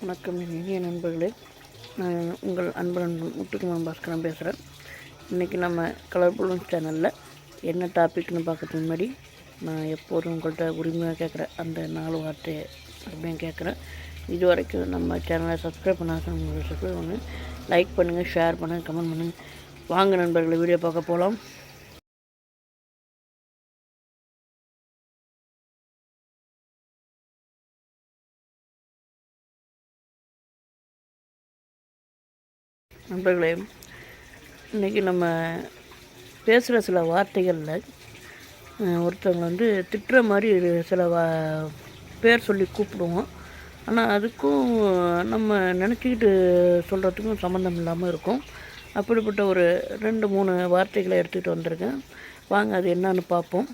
வணக்கம் என் இனிய நண்பர்களே. நான் உங்கள் அன்பு நண்பன் முத்துக்குமார் பாஸ்கரன் பேசுகிறேன் இன்றைக்கி நம்ம கலர் பலூன் சேனலில் என்ன டாபிக்னு பார்க்கறதுக்கு முன்னாடி நான் எப்போதும் உங்கள்கிட்ட உரிமையாக கேட்குற அந்த நாலு வார்த்தையை அப்படின்னு கேட்குறேன் இது வரைக்கும் நம்ம சேனலை சப்ஸ்கிரைப் பண்ணாத உங்களுக்கு சப்ஸ்கிரைப் பண்ணுங்கள் லைக் பண்ணுங்கள் ஷேர் பண்ணுங்கள் கமெண்ட் பண்ணுங்கள் வாங்க நண்பர்களை வீடியோ பார்க்க போகலாம் நண்பர்களே இன்றைக்கி நம்ம பேசுகிற சில வார்த்தைகளில் ஒருத்தவங்க வந்து திட்டுற மாதிரி ஒரு சில வா பேர் சொல்லி கூப்பிடுவோம். ஆனால் அதுக்கும் நம்ம நினச்சிக்கிட்டு சொல்கிறதுக்கும் சம்மந்தம் இல்லாமல் இருக்கும். அப்படிப்பட்ட ஒரு ரெண்டு மூணு வார்த்தைகளை எடுத்துகிட்டு வந்திருக்கேன். வாங்க அது என்னன்னு பார்ப்போம்.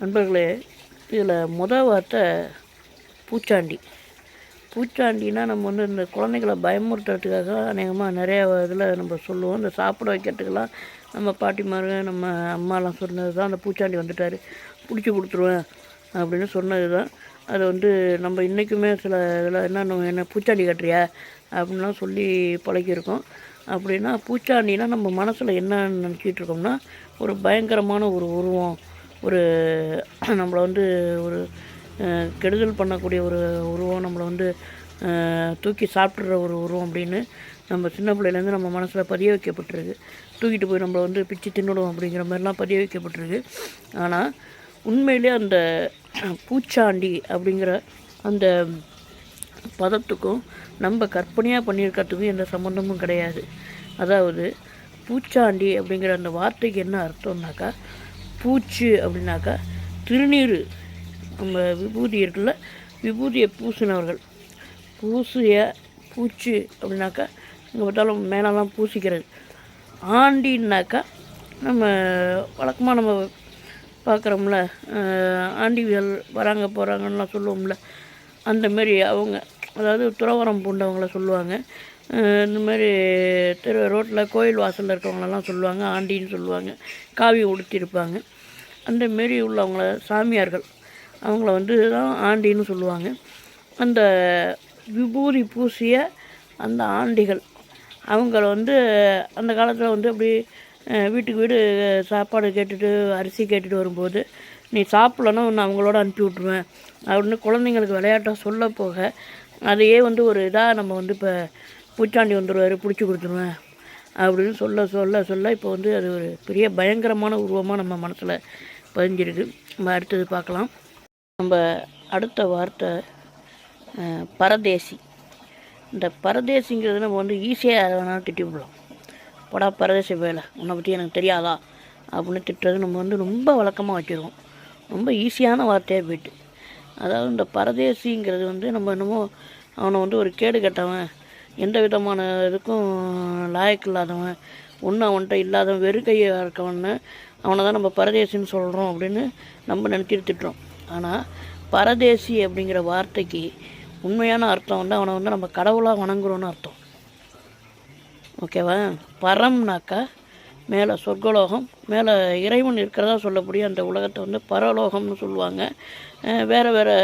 நண்பர்களே இதில் முத வார்த்தை பூச்சாண்டி. பூச்சாண்டினா நம்ம வந்து இந்த குழந்தைகளை பயமுறுத்துறதுக்காக அநேகமாக நிறையா இதில் நம்ம சொல்லுவோம். இந்த சாப்பிட வைக்கிறதுக்கெல்லாம் நம்ம பாட்டிமாருங்க நம்ம அம்மாலாம் சொன்னது தான் அந்த பூச்சாண்டி வந்துட்டார். பிடிச்சி கொடுத்துருவேன் அப்படின்னு சொன்னது தான். அது வந்து நம்ம இன்றைக்குமே சில இதில் என்ன என்ன பூச்சாண்டி கட்டுறியா அப்படின்லாம் சொல்லி பழகியிருக்கோம். அப்படின்னா பூச்சாண்டினா நம்ம மனசில் என்ன நினச்சிட்டு இருக்கோம்னா ஒரு பயங்கரமான ஒரு உருவம் ஒரு நம்மளை வந்து ஒரு கெடுதல் பண்ணக்கூடிய ஒரு உருவம் நம்மளை வந்து தூக்கி சாப்பிட்ற ஒரு உருவம் அப்படின்னு நம்ம சின்ன பிள்ளையிலேருந்து நம்ம மனசில் பதிய வைக்கப்பட்டிருக்கு. தூக்கிட்டு போய் நம்மளை வந்து பிச்சு தின்னுடும் அப்படிங்கிற மாதிரிலாம் பதிய வைக்கப்பட்டிருக்கு. ஆனால் உண்மையிலே அந்த பூச்சாண்டி அப்படிங்கிற அந்த பதத்துக்கும் நம்ம கற்பனையாக பண்ணியிருக்கிறதுக்கும் எந்த சம்மந்தமும் கிடையாது. அதாவது பூச்சாண்டி அப்படிங்கிற அந்த வார்த்தைக்கு என்ன அர்த்தம்னாக்கா பூச்சு அப்படின்னாக்கா திருநீர் நம்ம விபூதி இருக்குல்ல விபூதியை பூசினவர்கள். பூசிய பூச்சு அப்படின்னாக்கா இங்கே பார்த்தாலும் மேலெல்லாம் பூசிக்கிறது. ஆண்டின்னாக்கா நம்ம வழக்கமாக நம்ம பார்க்குறோம்ல ஆண்டிகள் வராங்க போகிறாங்கலாம் சொல்லுவோம்ல. அந்தமாரி அவங்க அதாவது துறவரம் பூண்டவங்கள சொல்லுவாங்க. இந்தமாரி திரு ரோட்டில் கோயில் வாசலில் இருக்கவங்களெல்லாம் சொல்லுவாங்க ஆண்டின்னு சொல்லுவாங்க காவி உடுத்திருப்பாங்க அந்த மாரி உள்ளவங்கள சாமியார்கள் அவங்கள வந்து தான் ஆண்டின்னு சொல்லுவாங்க. அந்த விபூதி பூசிய அந்த ஆண்டிகள் அவங்கள வந்து அந்த காலத்தில் வந்து அப்படி வீட்டுக்கு வீடு சாப்பாடு கேட்டுட்டு அரிசி கேட்டுட்டு வரும்போது நீ சாப்பிட்லன்னா ஒன்று அவங்களோட அனுப்பி விட்ருவேன் அப்படின்னு குழந்தைங்களுக்கு விளையாட்டாக சொல்ல போக அதையே வந்து ஒரு இதாக நம்ம வந்து இப்போ பூச்சாண்டி வந்துடுவார் பிடிச்சி கொடுத்துருவேன் அப்படின்னு சொல்ல சொல்ல சொல்ல இப்போ வந்து அது ஒரு பெரிய பயங்கரமான உருவமாக நம்ம மனசில் பதிஞ்சிருக்கு. நம்ம அடுத்தது பார்க்கலாம். நம்ம அடுத்த வார்த்தை பரதேசி. இந்த பரதேசிங்கிறது நம்ம வந்து ஈஸியாக யாரை வேணாலும் திட்டி விடலாம். போடா பரதேசி வேலை உன்னை பற்றி எனக்கு தெரியாதா? அப்படின்னு திட்டுறது நம்ம வந்து ரொம்ப வழக்கமாக வச்சுருக்கோம் ரொம்ப ஈஸியான வார்த்தையாக போயிட்டு. அதாவது இந்த பரதேசிங்கிறது வந்து நம்ம என்னமோ அவனை வந்து ஒரு கேடு கெட்டவன் எந்த விதமான இதுக்கும் லாயக்கு இல்லாதவன் ஒன்றும் அவன்கிட்ட இல்லாதவன் வெறும் இருக்கவன்னு அவனை தான் நம்ம பரதேசின்னு சொல்கிறோம் அப்படின்னு நம்ம நினச்சிட்டு திட்டுறோம். ஆனால் பரதேசி அப்படிங்கிற வார்த்தைக்கு உண்மையான அர்த்தம் வந்து அவனை வந்து நம்ம கடவுளாக வணங்குறோன்னு அர்த்தம். ஓகேவா? பரம்னாக்கா மேலே சொர்க்கலோகம் மேலே இறைவன் இருக்கிறதா சொல்லக்கூடிய அந்த உலகத்தை வந்து பரலோகம்னு சொல்லுவாங்க. வேறு வேறு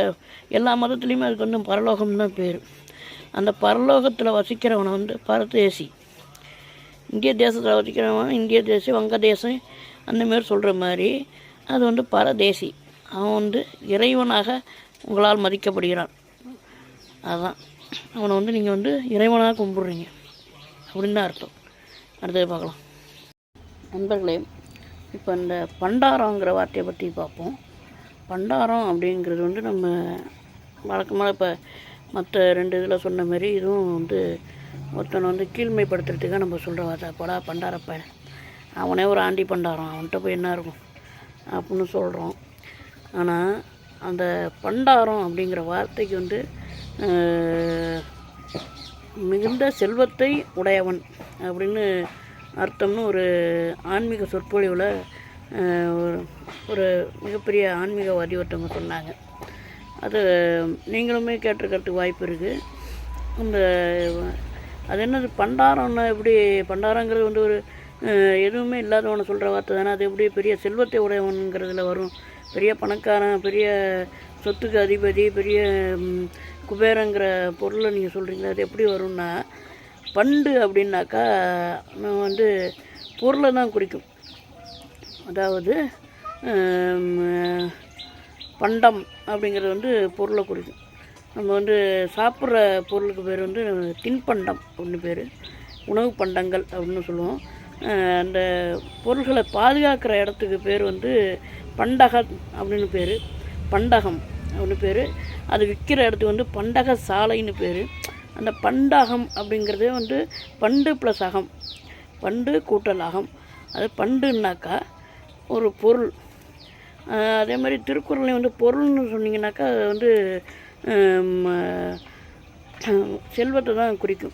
எல்லா மதத்துலேயுமே அதுக்கு வந்து பரலோகம் தான் பேர். அந்த பரலோகத்தில் வசிக்கிறவனை வந்து பரதேசி. இந்திய தேசத்தில் வசிக்கிறவன் இந்திய தேசம் வங்கதேசம் தேசம் அந்தமாரி சொல்கிற மாதிரி அது வந்து பரதேசி. அவன் வந்து இறைவனாக உங்களால் மதிக்கப்படுகிறான். அதுதான் அவனை வந்து நீங்கள் வந்து இறைவனாக கும்பிட்றீங்க. அப்படின்னு தான் அர்த்தம். அடுத்தது பார்க்கலாம். நண்பர்களே இப்போ இந்த பண்டாரங்கிற வார்த்தையை பற்றி பார்ப்போம். பண்டாரம் அப்படிங்கிறது வந்து நம்ம வழக்கமாக இப்போ மற்ற ரெண்டு இதில் சொன்ன மாதிரி இதுவும் வந்து ஒருத்தனை வந்து கீழ்மைப்படுத்துறதுக்காக நம்ம சொல்கிற வார்த்தை. போடா பண்டாரப்ப. அவனே ஒரு ஆண்டி பண்டாரம் அவன்கிட்ட போய் என்ன இருக்கும்? அப்படின்னு சொல்கிறோம் ஆனால் அந்த பண்டாரம் அப்படிங்கிற வார்த்தைக்கு வந்து மிகுந்த செல்வத்தை உடையவன் அப்படின்னு அர்த்தம்னு ஒரு ஆன்மீக சொற்பொழிவில் ஒரு ஒரு மிகப்பெரிய ஆன்மீகவாதி ஒருத்தவங்க சொன்னாங்க. அது நீங்களுமே கேட்டிருக்கிறதுக்கு வாய்ப்பு இருக்குது அந்த அது என்னது பண்டாரம்னா எப்படி பண்டாரங்கிறது வந்து ஒரு எதுவுமே இல்லாதவனை சொல்கிற வார்த்தை தானே அது எப்படி பெரிய செல்வத்தை உடையவனுங்கிறதுல வரும். பெரிய பணக்காரன் பெரிய சொத்துக்கு அதிபதி பெரிய குபேரங்கிற பொருளை நீங்கள் சொல்கிறீங்களா அது எப்படி வரும்னா பண்டு அப்படின்னாக்கா நான் வந்து பொருளை தான் குறிக்கும். அதாவது பண்டம் அப்படிங்கிறது வந்து பொருளை குறிக்கும். நம்ம வந்து சாப்பிட்ற பொருளுக்கு பேர் வந்து தின்பண்டம் அப்படின்னு பேர். உணவு பண்டங்கள் அப்படின்னு சொல்லுவோம். அந்த பொருள்களை பாதுகாக்கிற இடத்துக்கு பேர் வந்து பண்டகம் அப்படின்னு பேர். பண்டகம் அப்படின்னு பேர். அது விற்கிற இடத்துக்கு வந்து பண்டக சாலைன்னு பேர். அந்த பண்டகம் அப்படிங்கிறதே வந்து பண்டு ப்ளஸ் அகம். பண்டு கூட்டல் அகம். அது பண்டுன்னாக்கா ஒரு பொருள். அதே மாதிரி திருக்குறளையும் வந்து பொருள்னு சொன்னீங்கன்னாக்கா அது வந்து செல்வத்தை தான் குறிக்கும்.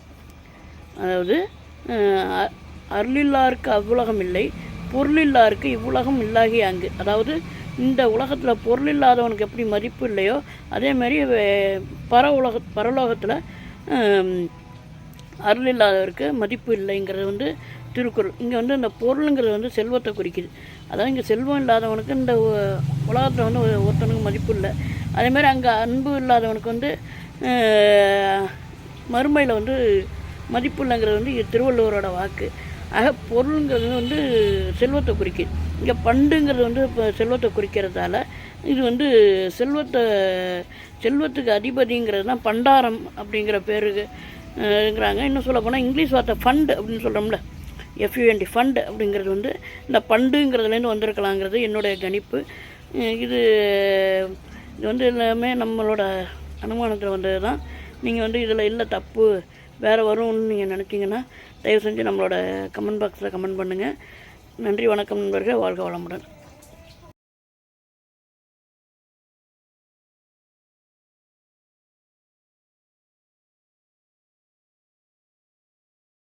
அதாவது அ- அருளில்லாருக்கு அவ்வுலகம் இல்லை. பொருள் பொருளில்லாருக்கு இவ்வுலகம் இல்லாகி அங்கு. அதாவது இந்த உலகத்தில் பொருள் இல்லாதவனுக்கு எப்படி மதிப்பு இல்லையோ அதே மாதிரி பர உலக பரலோகத்தில் அருள் இல்லாதவருக்கு மதிப்பு இல்லைங்கிறது வந்து திருக்குறள். இங்கே வந்து இந்த பொருளுங்கிறது வந்து செல்வத்தை குறிக்குது. அதாவது இங்கே செல்வம் இல்லாதவனுக்கு இந்த உலகத்தில் வந்து ஒருத்தனுக்கு மதிப்பு இல்லை. அதேமாதிரி அங்கே அன்பு இல்லாதவனுக்கு வந்து மறுமையில் வந்து மதிப்பு இல்லைங்கிறது வந்து திருவள்ளுவரோட வாக்கு. ஆக பொருளுங்கிறது வந்து செல்வத்தை குறிக்குது இங்கே பண்டுங்கிறது வந்து இப்போ செல்வத்தை குறிக்கிறதால இது வந்து செல்வத்தை செல்வத்துக்கு அதிபதிங்கிறது தான் பண்டாரம் அப்படிங்கிற பேருங்கிறாங்க இன்னும் சொல்ல போனால் இங்கிலீஷ் வார்த்தை ஃபண்ட் அப்படின்னு சொல்கிறோம்ல எஃப்யூஎன்டி ஃபண்ட் அப்படிங்கிறது வந்து இந்த பண்டுங்கிறதுலேருந்து வந்திருக்கலாங்கிறது என்னுடைய கணிப்பு. இது இது வந்து எல்லாமே நம்மளோட அனுமானத்தில் வந்தது தான் நீங்கள் வந்து இதில் இல்லை தப்பு வேறு வரும்னு நீங்கள் நினச்சிங்கன்னா தயவு செஞ்சு நம்மளோட கமெண்ட் பாக்ஸில் கமெண்ட் பண்ணுங்கள் நன்றி வணக்கம் நண்பர்கள். வாழ்க வளமுடன்.